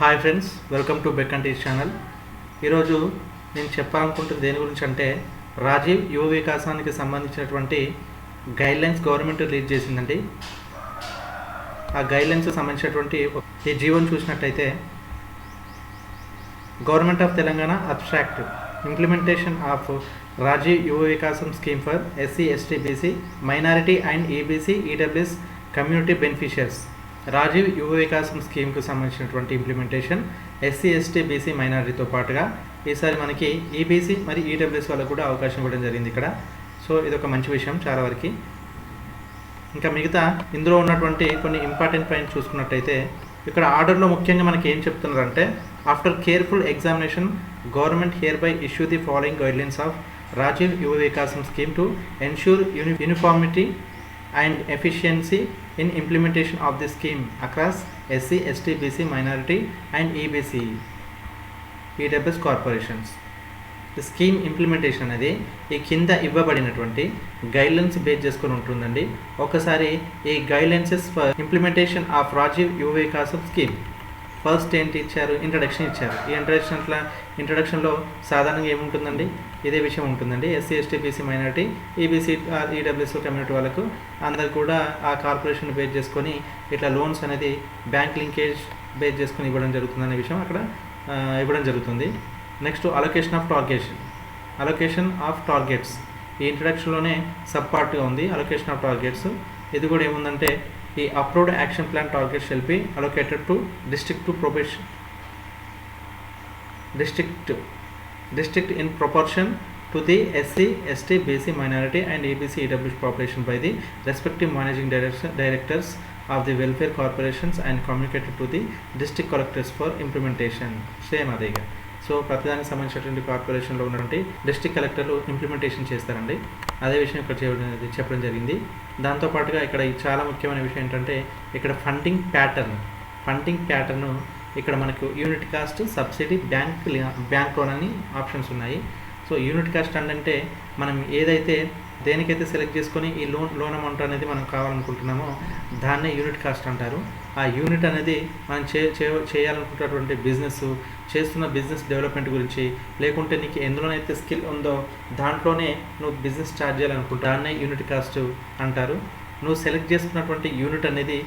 Hi friends welcome to beck teach channel ఈరోజు నేను చెప్పాలనుకుంటుంది దేని గురించి అంటే రాజీవ్ యువ వికాసానికి సంబంధించినటువంటి గైడ్లైన్స్ గవర్నమెంట్ రిలీజ్ చేసిందండి. ఆ గైడ్లైన్స్ సంబంధించినటువంటి ఈ జీవన్ చూసినట్టయితే government of Telangana abstract implementation of Rajiv Yuva Vikasam scheme for SC ST BC minority and EBC EWS community beneficiaries Rajiv Yuva Vikasam స్కీమ్కు సంబంధించినటువంటి ఇంప్లిమెంటేషన్ ఎస్సీ ఎస్టీ బీసీ మైనారిటీతో పాటుగా ఈసారి మనకి e, ఈబీసీ మరి ఈడబ్ల్యూఎస్ వాళ్ళకు కూడా అవకాశం ఇవ్వడం జరిగింది ఇక్కడ. సో ఇది ఒక మంచి విషయం చాలా వరకు. ఇంకా మిగతా ఇందులో ఉన్నటువంటి కొన్ని ఇంపార్టెంట్ పాయింట్స్ చూసుకున్నట్టయితే ఇక్కడ ఆర్డర్లో ముఖ్యంగా మనకి ఏం చెప్తున్నారంటే after careful examination government here by issue the following guidelines of Rajiv Yuva Vikasam scheme to ensure uni uniformity and efficiency in implementation of the scheme across SC ST BC minority and EBC EWS corporations scheme implementation అనేది ఈ కింద ఇవ్వబడినటువంటి guidelines base చేసుకొని ఉంటుందండి. ఒకసారి ఈ guidelines for implementation of Rajiv Yuva Vikasam scheme first ఏంటి ఇచ్చారు? ఇంట్రడక్షన్ ఇచ్చారు. ఈ ఇంట్రడక్షన్లో ఇంట్రడక్షన్లో సాధారణంగా ఏముంటుందండి? ఇదే విషయం ఉంటుందండి. SC ST BC minority EBC EWS community వాళ్ళకు అందరు కూడా ఆ కార్పొరేషన్ బేస్ చేసుకొని ఇట్లా లోన్స్ అనేది బ్యాంక్ లింకేజ్ బేస్ చేసుకొని ఇవ్వడం జరుగుతుంది అనే విషయం అక్కడ ఇవ్వడం జరుగుతుంది. Next allocation of targets allocation of targets ఈ ఇంట్రడక్షన్లోనే సబ్ పార్ట్గా ఉంది. అలొకేషన్ ఆఫ్ టార్గెట్స్ ఇది కూడా ఏముందంటే the approved action plan target shall be allocated to district to probation district district in proportion to the SC, ST, BC minority and ABC EW population by the respective managing directors of the welfare corporations and communicated to the district collectors for implementation. Same again. So ప్రతిదానికి సంబంధించినటువంటి కార్పొరేషన్లో ఉన్నటువంటి district కలెక్టర్లు implementation చేస్తారండి. అదే విషయం ఇక్కడ చేయడం చెప్పడం జరిగింది. దాంతోపాటుగా ఇక్కడ చాలా ముఖ్యమైన విషయం ఏంటంటే ఇక్కడ ఫండింగ్ ప్యాటర్న్ ఫండింగ్ ప్యాటర్న్ ఇక్కడ మనకు unit cost subsidy bank bank loan అని ఆప్షన్స్ ఉన్నాయి. సో యూనిట్ కాస్ట్ అంటే మనం ఏదైతే దేనికైతే సెలెక్ట్ చేసుకొని ఈ లోన్ లోన్ అమౌంట్ అనేది మనం కావాలనుకుంటున్నామో దాన్నే యూనిట్ కాస్ట్ అంటారు. ఆ యూనిట్ అనేది మనం చే చేయాలనుకున్నటువంటి చేయాలనుకుంటున్నటువంటి బిజినెస్ చేస్తున్న బిజినెస్ డెవలప్మెంట్ గురించి లేకుంటే నీకు ఎందులోనైతే స్కిల్ ఉందో దాంట్లోనే నువ్వు బిజినెస్ స్టార్ట్ చేయాలనుకుంటా దాన్నే యూనిట్ కాస్ట్ అంటారు. నువ్వు సెలెక్ట్ చేసుకున్నటువంటి యూనిట్ అనేది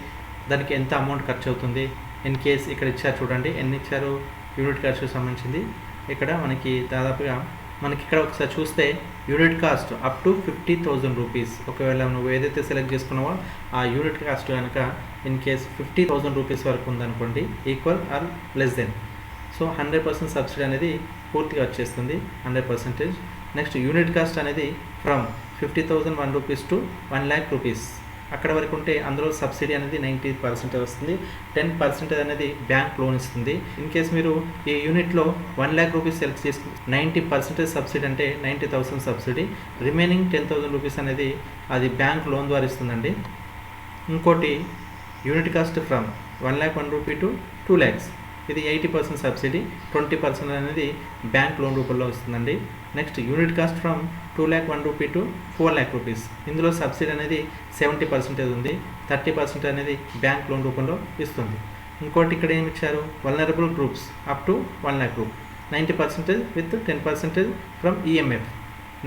దానికి ఎంత అమౌంట్ ఖర్చు అవుతుంది? ఇన్ కేస్ ఇక్కడ ఇచ్చారు చూడండి ఎన్ని ఇచ్చారు? యూనిట్ ఖర్చు సంబంధించింది. ఇక్కడ మనకి దాదాపుగా మనకి ఇక్కడ ఒకసారి చూస్తే unit cost up to fifty thousand rupees ఒకవేళ నువ్వు ఏదైతే సెలెక్ట్ చేసుకున్నావో ఆ యూనిట్ కాస్ట్ కనుక in case fifty thousand rupees వరకు ఉందనుకోండి equal or less then so hundred percent subsidy అనేది పూర్తిగా వచ్చేస్తుంది. Hundred percentage next unit cost అనేది from fifty thousand one rupees to one lakh rupees అక్కడ వరకు ఉంటే అందులో సబ్సిడీ అనేది నైంటీ పర్సెంటేజ్ వస్తుంది. టెన్ పర్సెంటేజ్ అనేది బ్యాంక్ లోన్ ఇస్తుంది. ఇన్ కేస్ మీరు ఈ యూనిట్లో వన్ ల్యాక్ రూపీస్ సెలెక్ట్ చేసుకు నైంటీ పర్సెంటేజ్ సబ్సిడీ అంటే ninety thousand subsidy remaining ten thousand rupees అనేది అది బ్యాంక్ లోన్ ద్వారా ఇస్తుందండి. ఇంకోటి unit cost from one lakh one rupee to two lakhs. ఇది eighty percent subsidy twenty percent అనేది బ్యాంక్ లోన్ రూపంలో వస్తుందండి. Next unit cost from two lakh one rupee to four lakh rupees. ఇందులో subsidy అనేది seventy percentage ఉంది. Thirty percent అనేది bank loan రూపంలో ఇస్తుంది. ఇంకోటి ఇక్కడ ఏమి ఇచ్చారు? Vulnerable groups up to one lakh group ninety percentage with ten percentage from EMF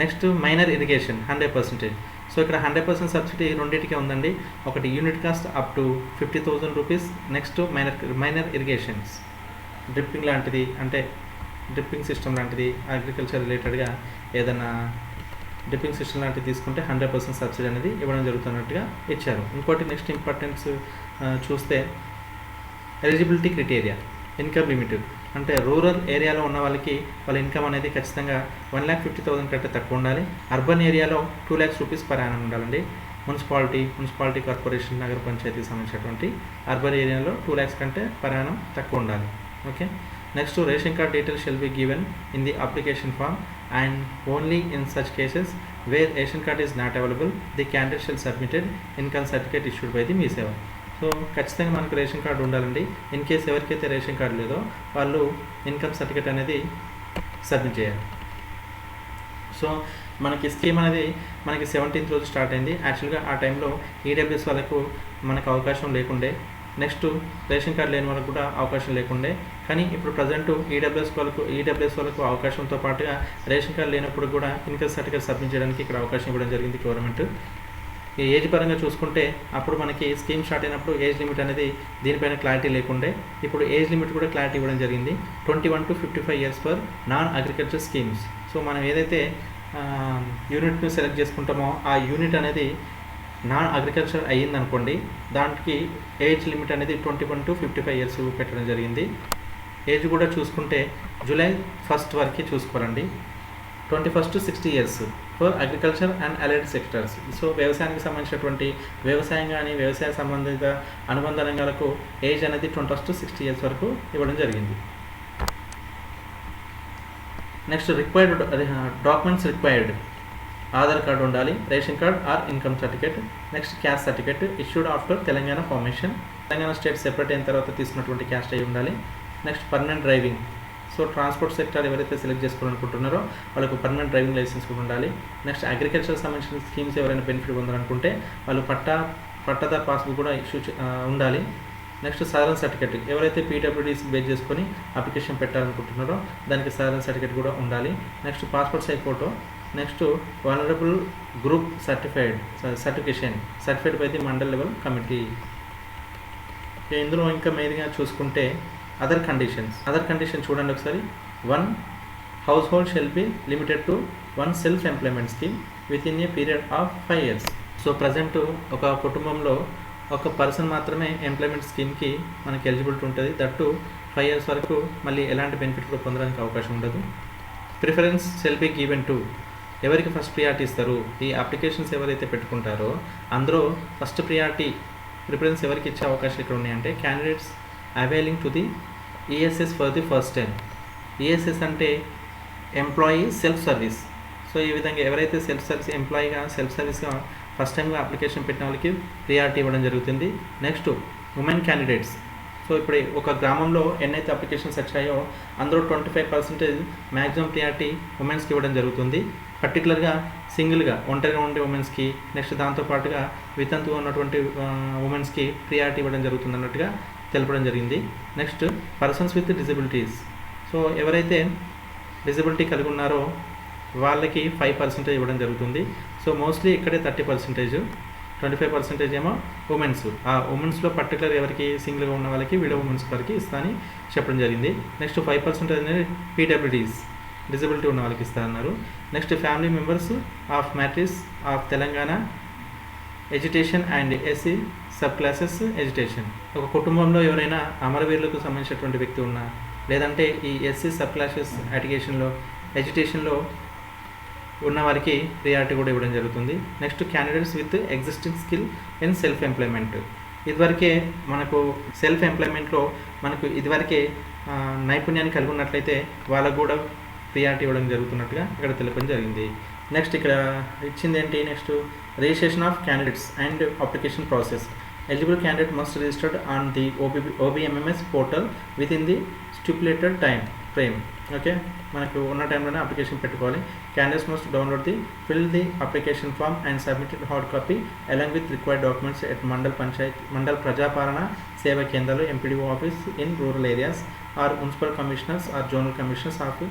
next minor irrigation hundred percentage. So ఇక్కడ హండ్రెడ్ పర్సెంట్ సబ్సిడీ రెండింటికే ఉందండి. ఒకటి unit cost up to fifty thousand rupees next minor minor irrigations dripping లాంటిది అంటే dripping system లాంటిది agriculture రిలేటెడ్గా ఏదైనా dripping system లాంటిది తీసుకుంటే హండ్రెడ్ పర్సెంట్ సబ్సిడీ అనేది ఇవ్వడం జరుగుతున్నట్టుగా ఇచ్చారు. ఇంకోటి నెక్స్ట్ ఇంపార్టెన్స్ uh, చూస్తే ఎలిజిబిలిటీ క్రిటీరియా ఇన్కమ్ లిమిటెడ్ అంటే రూరల్ ఏరియాలో ఉన్న వాళ్ళకి వాళ్ళ ఇన్కమ్ అనేది ఖచ్చితంగా వన్ ల్యాక్ ఫిఫ్టీ థౌసండ్ కంటే తక్కువ ఉండాలి. అర్బన్ ఏరియాలో two lakhs rupees per annum ఉండాలండి. మున్సిపాలిటీ మున్సిపాలిటీ కార్పొరేషన్ నగర పంచాయతీకి సంబంధించినటువంటి అర్బన్ ఏరియాలో టూ ల్యాక్స్ కంటే పర్ యానం తక్కువ ఉండాలి. Okay? Next ration card details shall be given in the application form and only in such cases where ration card is not available the candidate shall submitted income certificate issued by the Mee Seva. So ఖచ్చితంగా మనకు ration card ఉండాలండి. In case ఎవరికైతే ration card లేదో వాళ్ళు income certificate అనేది submit చేయాలి. So మనకి scheme అనేది మనకి సెవెంటీన్త్ రోజు స్టార్ట్ అయింది. యాక్చువల్గా ఆ టైంలో ఈడబ్ల్యూఎస్ వాళ్ళకు మనకు అవకాశం లేకుండే. నెక్స్ట్ రేషన్ కార్డు లేని వాళ్ళకు కూడా అవకాశం లేకుండే. కానీ ఇప్పుడు ప్రజెంట్ ఈడబ్ల్యూఎస్ వాళ్ళకు ఈడబ్ల్యూఎస్ వాళ్ళకు అవకాశంతో పాటుగా రేషన్ కార్డు లేనప్పుడు కూడా ఇన్కమ్ సర్టిఫికేట్ సబ్మిట్ చేయడానికి ఇక్కడ అవకాశం ఇవ్వడం జరిగింది గవర్నమెంట్. ఈ ఏజ్ పరంగా చూసుకుంటే అప్పుడు మనకి స్కీమ్ స్టార్ట్ అయినప్పుడు ఏజ్ లిమిట్ అనేది దీనిపైన క్లారిటీ లేకుండే. ఇప్పుడు ఏజ్ లిమిట్ కూడా క్లారిటీ ఇవ్వడం జరిగింది. Twenty one to fifty five years for non agriculture schemes. So మనం ఏదైతే యూనిట్ను సెలెక్ట్ చేసుకుంటామో ఆ యూనిట్ అనేది నాన్ అగ్రికల్చర్ అయ్యిందనుకోండి దానికి ఏజ్ లిమిట్ అనేది twenty one to fifty five years పెట్టడం జరిగింది. ఏజ్ కూడా చూసుకుంటే జూలై ఫస్ట్ వరకే చూసుకోవాలండి. Twenty first sixty years. For agriculture and allied sectors so వ్యవసాయానికి సంబంధించినటువంటి వ్యవసాయం కానీ వ్యవసాయ సంబంధిత అనుబంధ రంగాలకు ఏజ్ అనేది ట్వంటీ ఫస్ట్ సిక్స్టీ ఇయర్స్ వరకు ఇవ్వడం జరిగింది. Next required documents required Aadhaar card ఉండాలి ration card or income certificate next caste certificate issued after Telangana formation Telangana state separate అయిన తర్వాత తీసుకున్నటువంటి క్యాస్ట్ అయి ఉండాలి. Next permanent driving so transport sector ఎవరైతే సెలెక్ట్ చేసుకోవాలనుకుంటున్నారో వాళ్ళకు పర్మనెంట్ డ్రైవింగ్ లైసెన్స్ కూడా ఉండాలి. నెక్స్ట్ అగ్రికల్చర్ సంబంధించిన స్కీమ్స్ ఎవరైనా బెనిఫిట్ పొందాలనుకుంటే వాళ్ళు పట్టా పట్టాదార్ పాస్బుక్ కూడా ఇష్యూ ఉండాలి. నెక్స్ట్ సాధారణ సర్టిఫికేట్. ఎవరైతే పీడబ్ల్యూడీస్ బేస్ చేసుకొని అప్లికేషన్ పెట్టాలనుకుంటున్నారో దానికి సాధారణ సర్టిఫికేట్ కూడా ఉండాలి. Next passport size photo. Next vulnerable group certified certification certified by the mandal level committee ఇందులో ఇంకా మెయిన్గా చూసుకుంటే అదర్ కండిషన్స్ అదర్ కండిషన్ చూడండి ఒకసారి. One household shall be limited to one self employment scheme within a period of five years so present ఒక కుటుంబంలో ఒక person మాత్రమే ఎంప్లాయ్మెంట్ స్కీమ్కి మనకి ఎలిజిబిలిటీ ఉంటుంది. దట్టు ఫైవ్ ఇయర్స్ వరకు మళ్ళీ ఎలాంటి బెనిఫిట్ కూడా పొందడానికి అవకాశం ఉండదు. Preference shall be given to ఎవరికి ఫస్ట్ ప్రియారిటీ ఇస్తారు? ఈ అప్లికేషన్స్ ఎవరైతే పెట్టుకుంటారో అందులో ఫస్ట్ ప్రియారిటీ ప్రిఫరెన్స్ ఎవరికి ఇచ్చే అవకాశాలు ఇక్కడ ఉన్నాయంటే candidates availing to the ESS for the first time ESS అంటే ఎంప్లాయీ సెల్ఫ్ సర్వీస్ సో ఈ విధంగా ఎవరైతే సెల్ఫ్ సర్వీస్ ఎంప్లాయీగా సెల్ఫ్ సర్వీస్గా ఫస్ట్ టైంగా అప్లికేషన్ పెట్టిన వాళ్ళకి ప్రియారిటీ ఇవ్వడం జరుగుతుంది. నెక్స్ట్ ఉమెన్ క్యాండిడేట్స్ సో ఇప్పుడు ఒక గ్రామంలో ఎన్నైతే అప్లికేషన్స్ వచ్చాయో అందులో twenty five percentage maximum priority ఉమెన్స్కి ఇవ్వడం జరుగుతుంది. పర్టికులర్గా సింగిల్గా ఒంటరిగా ఉండే ఉమెన్స్కి నెక్స్ట్ దాంతోపాటుగా వితంతుగా ఉన్నటువంటి ఉమెన్స్కి ప్రియారిటీ ఇవ్వడం జరుగుతుంది అన్నట్టుగా తెలపడం జరిగింది. Next persons with disabilities so ఎవరైతే డిజబిలిటీ కలిగి ఉన్నారో వాళ్ళకి ఫైవ్ పర్సెంటేజ్ ఇవ్వడం జరుగుతుంది. సో మోస్ట్లీ ఇక్కడే thirty percentage twenty five percentage ఏమో ఉమెన్స్ ఆ ఉమెన్స్లో పర్టికులర్ ఎవరికి సింగిల్గా ఉన్న వాళ్ళకి విడో ఉమెన్స్ వారికి ఇస్తా అని చెప్పడం జరిగింది. నెక్స్ట్ ఫైవ్ పర్సెంటేజ్ అనేది పీడబ్ల్యూడీస్ డిజబిలిటీ ఉన్న వాళ్ళకి ఇస్తా అన్నారు. Next family members of martyrs of Telangana agitation and SC sub classes agitation ఒక కుటుంబంలో ఎవరైనా అమరవీరులకు సంబంధించినటువంటి వ్యక్తి ఉన్నా లేదంటే ఈ ఎస్సీ సబ్ క్లాసెస్ ఎడ్యుకేషన్లో ఎడ్యుటేషన్లో ఉన్న వారికి ప్రియారిటీ కూడా ఇవ్వడం జరుగుతుంది. Next candidates with existing skill in self employment ఇదివరకే మనకు సెల్ఫ్ ఎంప్లాయ్మెంట్లో మనకు ఇదివరకే నైపుణ్యాన్ని కలిగి ఉన్నట్లయితే వాళ్ళకు కూడా ప్రియారిటీ ఇవ్వడం జరుగుతున్నట్టుగా ఇక్కడ తెలపడం జరిగింది. నెక్స్ట్ ఇక్కడ ఇచ్చింది ఏంటి next registration of candidates and application process eligible candidate must registered on the OB OBMMS portal with in the stipulated time frame okay మనకు ఉన్న టైంలోనే అప్లికేషన్ పెట్టుకోవాలి. Candidates must download the fill the application form and submitted hard copy along with required documents at mandal panchayat mandal Prajapalana Seva కేంద్రాలు MPDO office in rural areas or municipal commissioners or zonal commissioners of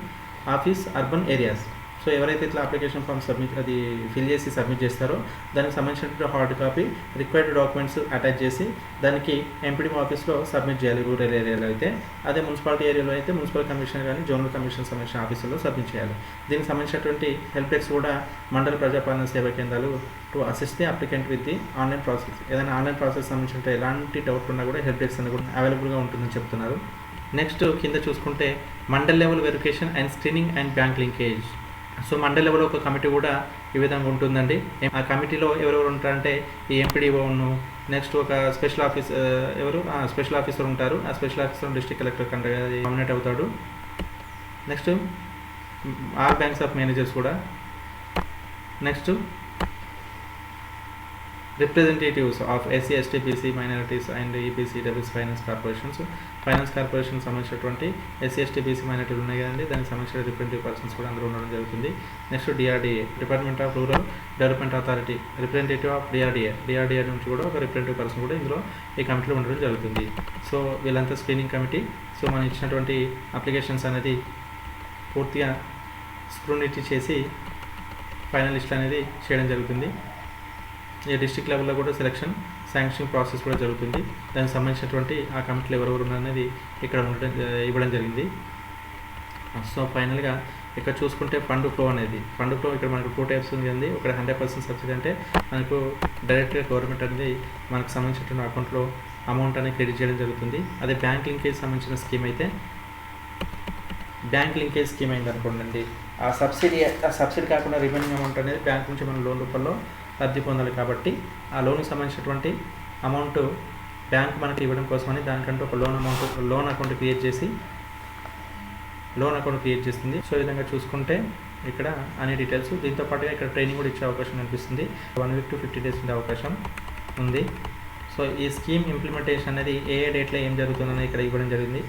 office urban areas so ఎవరైతే ఇట్లా application form submit అది fill చేసి submit చేస్తారో దానికి సంబంధించినటువంటి hard copy required documents attach చేసి దానికి ఎంపీడీ ఆఫీస్లో సబ్మిట్ చేయాలి రూరల్ ఏరియాలో అయితే. అదే మున్సిపాలిటీ ఏరియాలో అయితే మున్సిపల్ కమిషనర్ కానీ జోనల్ కమిషన్ సంబంధించిన ఆఫీసుల్లో సబ్మిట్ చేయాలి. దీనికి సంబంధించినటువంటి హెల్ప్ డెస్క్ కూడా మండల ప్రజాపాలన సేవా కేంద్రాలు to assist the applicant with the online process ఏదైనా ఆన్లైన్ ప్రాసెస్ సంబంధించిన ఎలాంటి డౌట్ ఉన్నా కూడా హెల్ప్ డెస్క్ అనేది కూడా అవైలబుల్గా ఉంటుందని చెప్తున్నారు. నెక్స్ట్ కింద చూసుకుంటే mandal level verification and screening and bank linkage so mandal level ఒక కమిటీ కూడా ఈ విధంగా ఉంటుందండి. ఆ కమిటీలో ఎవరెవరు ఉంటారంటే ఈ ఎంపీడీఓను నెక్స్ట్ ఒక స్పెషల్ ఆఫీస్ ఆ, ఎవరు? స్పెషల్ ఆఫీసర్ ఉంటారు. ఆ స్పెషల్ ఆఫీసర్ డిస్ట్రిక్ట్ కలెక్టర్ కంటే నామినేట్ అవుతాడు. Next or banks of managers కూడా. Next representatives of SC ST BC minorities and EBC WS finance corporations finance corporation సంబంధించినటువంటి ఎస్సీ ఎస్టీ బీసీ మైనారిటీలు ఉన్నాయి కదండి. దానికి సంబంధించిన రిప్రజెంటేటివ్ పర్సన్స్ కూడా అందులో ఉండడం జరుగుతుంది. Next DRDA department of rural development authority representative of DRDA DRDA నుంచి కూడా ఒక రిప్రజెంటేటివ్ పర్సన్ కూడా ఇందులో ఈ కమిటీలో ఉండడం జరుగుతుంది. సో వీళ్ళంతా స్క్రీనింగ్ కమిటీ సో మనం ఇచ్చినటువంటి అప్లికేషన్స్ అనేది పూర్తిగా స్క్రూనిటీ చేసి ఫైనల్ లిస్ట్ అనేది చేయడం జరుగుతుంది. ఈ డిస్ట్రిక్ట్ లెవెల్లో కూడా సెలక్షన్ శాంక్షన్ ప్రాసెస్ కూడా జరుగుతుంది. దానికి సంబంధించినటువంటి ఆ కమిటీలు ఎవరెవరు ఉన్నారనేది ఇక్కడ ఉండడం ఇవ్వడం జరిగింది. సో ఫైనల్గా ఇక్కడ చూసుకుంటే ఫండ్ ఫ్లో అనేది ఫండ్ ఫ్లో ఇక్కడ మనకు టూ టైప్స్ ఉంది అండి. ఒక హండ్రెడ్ పర్సెంట్ సబ్సిడీ అంటే మనకు డైరెక్ట్గా గవర్నమెంట్ అనేది మనకు సంబంధించినటువంటి అకౌంట్లో అమౌంట్ అనేది క్రెడిట్ చేయడం జరుగుతుంది. అదే బ్యాంక్ లింకేజ్ సంబంధించిన స్కీమ్ అయితే బ్యాంక్ లింకేజ్ స్కీమ్ అయింది అనుకోండి ఆ సబ్సిడీ ఆ సబ్సిడీ కాకుండా రిమైనింగ్ అమౌంట్ అనేది బ్యాంక్ నుంచి మనం లోన్ రూపంలో లబ్ధి పొందాలి కాబట్టి ఆ లోన్కి సంబంధించినటువంటి అమౌంట్ బ్యాంక్ మనకి ఇవ్వడం కోసమని దానికంటే ఒక loan amount loan account create చేసి లోన్ అకౌంట్ క్రియేట్ చేస్తుంది. సో ఈ విధంగా చూసుకుంటే ఇక్కడ అనే డీటెయిల్స్. దీంతో పాటుగా ఇక్కడ ట్రైనింగ్ కూడా ఇచ్చే అవకాశం కనిపిస్తుంది. One week to fifty days ఉండే అవకాశం ఉంది. సో ఈ స్కీమ్ ఇంప్లిమెంటేషన్ అనేది ఏ ఏ డేట్లో ఏం జరుగుతుందని ఇక్కడ ఇవ్వడం జరిగింది.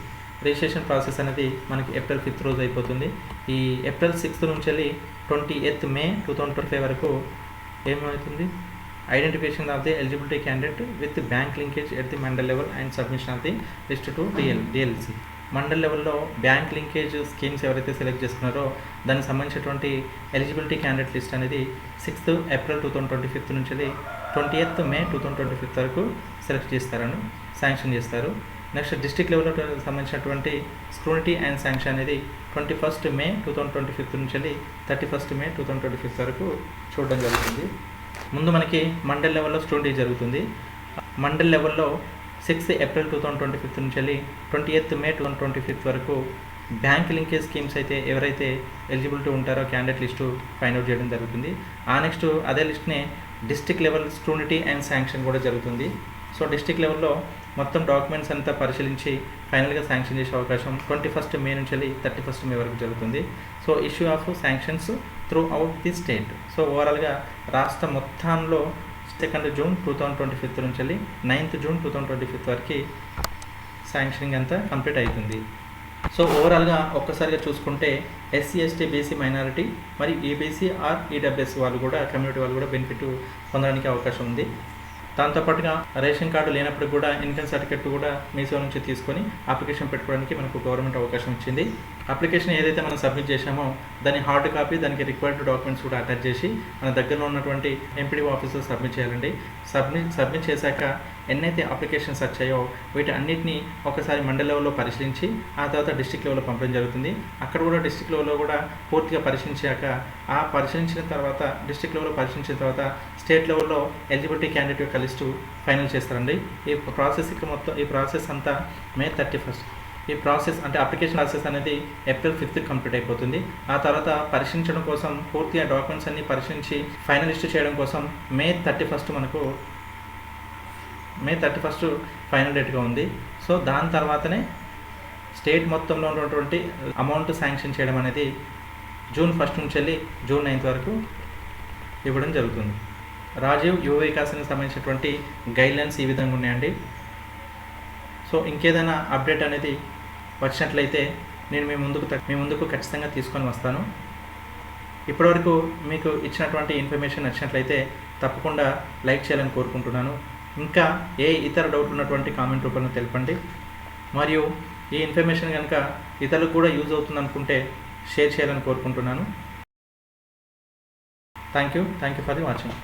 రిజిస్ట్రేషన్ ప్రాసెస్ అనేది మనకి ఏప్రిల్ ఫిఫ్త్ రోజు అయిపోతుంది. ఈ ఏప్రిల్ సిక్స్త్ నుంచి వెళ్ళి twenty eighth May two thousand twenty five వరకు ఏమవుతుంది? Identification of the eligibility candidate with bank linkage at the mandal level and submission of the list to DL DLC mandal లెవెల్లో bank linkage schemes ఎవరైతే select చేసుకున్నారో దానికి సంబంధించినటువంటి eligibility candidate list అనేది sixth April two thousand twenty fifth నుంచి twenty eighth May two thousand twenty fifth వరకు select చేస్తారని sanction చేస్తారు. నెక్స్ట్ డిస్టిక్ లెవెల్లో సంబంధించినటువంటి స్క్రూనిటీ అండ్ శాంక్షన్ అనేది twenty first May two thousand twenty fifth నుంచి వెళ్ళి thirty first May two thousand twenty fifth వరకు చూడడం జరుగుతుంది. ముందు మనకి మండల్ లెవెల్లో స్టూడెంటీ జరుగుతుంది. మండల్ లెవెల్లో sixth April two thousand twenty fifth నుంచి వెళ్ళి twenty eighth May two thousand twenty fifth వరకు బ్యాంక్ లింకేజ్ స్కీమ్స్ అయితే ఎవరైతే ఎలిజిబిలిటీ ఉంటారో క్యాండిడేట్ లిస్టు ఫైండ్ అవుట్ చేయడం జరుగుతుంది. ఆ నెక్స్ట్ అదే లిస్ట్నే డిస్ట్రిక్ట్ లెవెల్ స్టూనిటీ అండ్ శాంక్షన్ కూడా జరుగుతుంది. సో డిస్ట్రిక్ట్ లెవెల్లో మొత్తం డాక్యుమెంట్స్ అంతా పరిశీలించి ఫైనల్గా శాంక్షన్ చేసే అవకాశం ట్వంటీ ఫస్ట్ మే నుంచి వెళ్ళి థర్టీ ఫస్ట్ మే వరకు జరుగుతుంది. So issue of sanctions throughout the state so ఓవరాల్గా రాష్ట్ర మొత్తంలో second June two thousand twenty fifth నుంచి వెళ్ళి ninth June two thousand twenty fifth వరకు శాంక్షనింగ్ అంతా కంప్లీట్ అవుతుంది. సో ఓవరాల్గా ఒక్కసారిగా చూసుకుంటే ఎస్సీ ఎస్టీ బీసీ మైనారిటీ మరియు ఈబీసీ ఆర్ ఈడబ్ల్యూఎస్ వాళ్ళు కూడా కమ్యూనిటీ వాళ్ళు కూడా బెనిఫిట్ పొందడానికి అవకాశం ఉంది. దాంతోపాటుగా రేషన్ కార్డు లేనప్పుడు కూడా ఇన్కమ్ సర్టిఫికెట్ కూడా మీసో నుంచి తీసుకొని అప్లికేషన్ పెట్టుకోవడానికి మనకు గవర్నమెంట్ అవకాశం ఇచ్చింది. అప్లికేషన్ ఏదైతే మనం సబ్మిట్ చేశామో దాని హార్డ్ కాపీ దానికి రిక్వైర్డ్ డాక్యుమెంట్స్ కూడా అటాచ్ చేసి మన దగ్గరలో ఉన్నటువంటి ఎంపీడీ ఆఫీసర్ సబ్మిట్ చేయాలండి. సబ్మిట్ సబ్మిట్ చేశాక ఎన్నైతే అప్లికేషన్స్ వచ్చాయో వీటి అన్నింటినీ ఒకసారి మండల లెవెల్లో పరిశీలించి ఆ తర్వాత డిస్టిక్ లెవెల్లో పంపడం జరుగుతుంది. అక్కడ కూడా డిస్ట్రిక్ట్ లెవెల్లో కూడా పూర్తిగా పరిశీలించాక ఆ పరిశీలించిన తర్వాత డిస్ట్రిక్ట్ లెవెల్లో పరిశీలించిన తర్వాత స్టేట్ లెవెల్లో ఎలిజిబిలిటీ క్యాండిడేట్ యొక్క లిస్టు ఫైనల్ చేస్తారండి. ఈ ప్రాసెస్ ఇక్కడ మొత్తం ఈ ప్రాసెస్ అంతా మే థర్టీ ఫస్ట్ ఈ ప్రాసెస్ అంటే అప్లికేషన్ ప్రాసెస్ అనేది ఏప్రిల్ ఫిఫ్త్ కంప్లీట్ అయిపోతుంది. ఆ తర్వాత పరిశీలించడం కోసం పూర్తిగా డాక్యుమెంట్స్ అన్ని పరిశీలించి ఫైనలిస్ట్ చేయడం కోసం మే థర్టీ ఫస్ట్ మనకు మే థర్టీ ఫస్ట్ ఫైనల్ డేట్గా ఉంది. సో దాని తర్వాతనే స్టేట్ మొత్తంలో ఉన్నటువంటి అమౌంట్ శాంక్షన్ చేయడం అనేది జూన్ ఫస్ట్ నుంచి వెళ్ళి జూన్ నైన్త్ వరకు ఇవ్వడం జరుగుతుంది. రాజీవ్ యువ వికాసానికి సంబంధించినటువంటి గైడ్లైన్స్ ఈ విధంగా ఉన్నాయండి. సో ఇంకేదైనా అప్డేట్ అనేది వచ్చినట్లయితే నేను మీ ముందుకు మీ ముందుకు ఖచ్చితంగా తీసుకొని వస్తాను. ఇప్పటివరకు మీకు ఇచ్చినటువంటి ఇన్ఫర్మేషన్ నచ్చినట్లయితే తప్పకుండా లైక్ చేయాలని కోరుకుంటున్నాను. ఇంకా ఏ ఇతర డౌట్ ఉన్నటువంటి కామెంట్ రూపంలో తెలపండి. మరియు ఈ ఇన్ఫర్మేషన్ కనుక ఇతరులకు కూడా యూజ్ అవుతుంది అనుకుంటే షేర్ చేయాలని కోరుకుంటున్నాను. Thank you thank you for the watching